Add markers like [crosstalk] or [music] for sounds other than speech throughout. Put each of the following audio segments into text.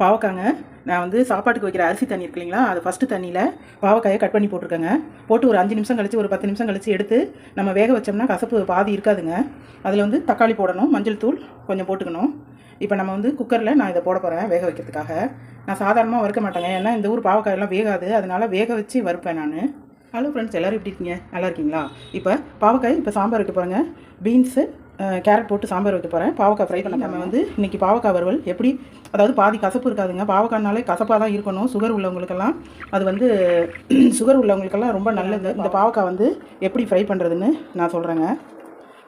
பாவக்காங்க. நான் வந்து சாப்பாட்டுக்கு வைக்கிற அரிசி தண்ணி இருக்கு இல்லைங்களா? அது ஃபஸ்ட்டு தண்ணியில் பாவக்காயை கட் பண்ணி போட்டிருக்கேங்க. போட்டு ஒரு அஞ்சு நிமிஷம் கழிச்சு ஒரு பத்து நிமிஷம் கழிச்சு எடுத்து நம்ம வேக வச்சோம்னா கசப்பு பாதி இருக்காதுங்க. அதில் வந்து தக்காளி போடணும் மஞ்சள் தூள் கொஞ்சம் போட்டுக்கணும். இப்போ நம்ம வந்து குக்கரில் நான் இதை போட போகிறேன் வேக வைக்கிறதுக்காக. நான் சாதாரணமாக வறுக்க மாட்டேங்க. ஏன்னா இந்த ஊர் பாவக்காயெல்லாம் வேகாது. அதனால வேக வச்சு வறுப்பேன் நான். ஹலோ ஃப்ரெண்ட்ஸ் எல்லோரும் எப்படி இருக்கீங்க? நல்லா இருக்கீங்களா? இப்போ பாவக்காய் இப்போ சாம்பார் வைக்க போகிறேங்க பீன்ஸு கேரட் போட்டு சாம்பார் வைக்க போகிறேன் பாவக்காய் ஃப்ரை பண்ண நம்ம வந்து இன்றைக்கி பாவக்காய் வறுவல். எப்படி? அதாவது பாதி கசப்பு இருக்காதுங்க. பாவக்காய்னாலே கசப்பாக தான் இருக்கணும். சுகர் உள்ளவங்களுக்கெல்லாம் அது வந்து [clears throat] சுகர் உள்ளவங்களுக்கெல்லாம் ரொம்ப நல்லது. இந்த பாவக்காய் வந்து எப்படி ஃப்ரை பண்ணுறதுன்னு நான் சொல்கிறேங்க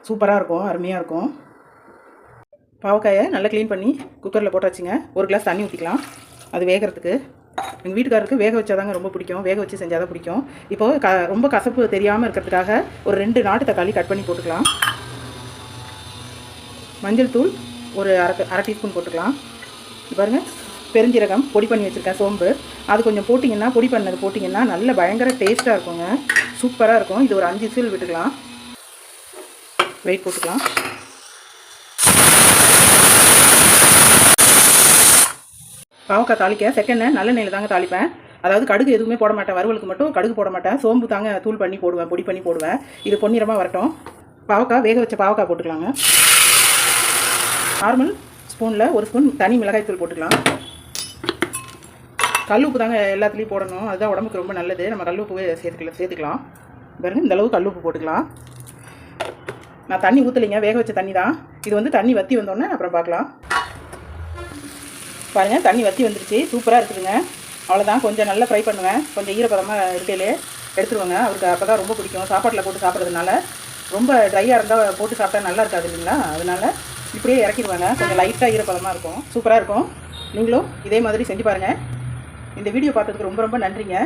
சூப்பராக இருக்கும். அருமையாக இருக்கும். பாவக்காயை நல்லா க்ளீன் பண்ணி குக்கரில் போட்டு வச்சுங்க ஒரு கிளாஸ் தண்ணி ஊற்றிக்கலாம் அது வேகிறதுக்கு. எங்கள் வீட்டுக்காரருக்கு வேக வச்சாதாங்க ரொம்ப பிடிக்கும். வேக வச்சு செஞ்சால் தான் பிடிக்கும். இப்போது க ரொம்ப கசப்பு தெரியாமல் இருக்கிறதுக்காக ஒரு ரெண்டு நாட்டு தக்காளி கட் பண்ணி போட்டுக்கலாம். மஞ்சள் தூள் ஒரு அரை அரை டீஸ்பூன் போட்டுக்கலாம். பாருங்கள் பெருஞ்சீரகம் பொடி பண்ணி வச்சுருக்கேன் சோம்பு. அது கொஞ்சம் போட்டிங்கன்னா பொடி பண்ணது போட்டிங்கன்னா நல்ல பயங்கர டேஸ்ட்டாக இருக்குங்க. சூப்பராக இருக்கும். இது ஒரு அஞ்சு சீல் விட்டுக்கலாம். வெயிட் போட்டுக்கலாம். பாவக்காய் தாளிக்க செகண்ட் நல்ல நெல் தாங்க தாளிப்பேன். அதாவது கடுகு எதுவுமே போட மாட்டேன். வறுவலுக்கு மட்டும் கடுகு போட மாட்டேன். சோம்பு தாங்க தூள் பண்ணி போடுவேன் பொடி பண்ணி போடுவேன். இது பொன்னிறமாக வரட்டும். பாவக்காய் வேக வச்ச பாவக்காய் போட்டுக்கலாங்க. நார்மல் ஸ்பூனில் ஒரு ஸ்பூன் தனி மிளகாய் தூள் போட்டுக்கலாம். கல் உப்பு தாங்க எல்லாத்துலேயும் போடணும். அதுதான் உடம்புக்கு ரொம்ப நல்லது. நம்ம கல் உப்பு சேர்த்துக்கலாம். சேர்த்துக்கலாம் பாருங்கள் இந்தளவு கல் உப்பு போட்டுக்கலாம். நான் தண்ணி ஊற்றலைங்க வேக வச்ச தண்ணி தான். இது வந்து தண்ணி வற்றி வந்தோடனே அப்புறம் பார்க்கலாம் பாருங்கள் தண்ணி வற்றி வந்துருச்சு. சூப்பராக இருக்குதுங்க. அவ்வளோதான் கொஞ்சம் நல்லா ஃப்ரை பண்ணுவேன். கொஞ்சம் ஈரப்பதமாக இருக்கையிலே எடுத்துருவாங்க. அவருக்கு அப்போ தான் ரொம்ப பிடிக்கும். சாப்பாட்டில் போட்டு சாப்பிட்றதுனால ரொம்ப ட்ரையாக இருந்தால் போட்டு சாப்பிட்டா நல்லா இருக்காது இல்லைங்களா? அதனால் இப்படியே இறக்கிடுவாங்க. கொஞ்சம் லைட்டாக ஈரப்பதமாக இருக்கும். சூப்பராக இருக்கும். நீங்களும் இதே மாதிரி செஞ்சு பாருங்கள் இந்த வீடியோ பார்த்ததுக்கு ரொம்ப ரொம்ப நன்றிங்க.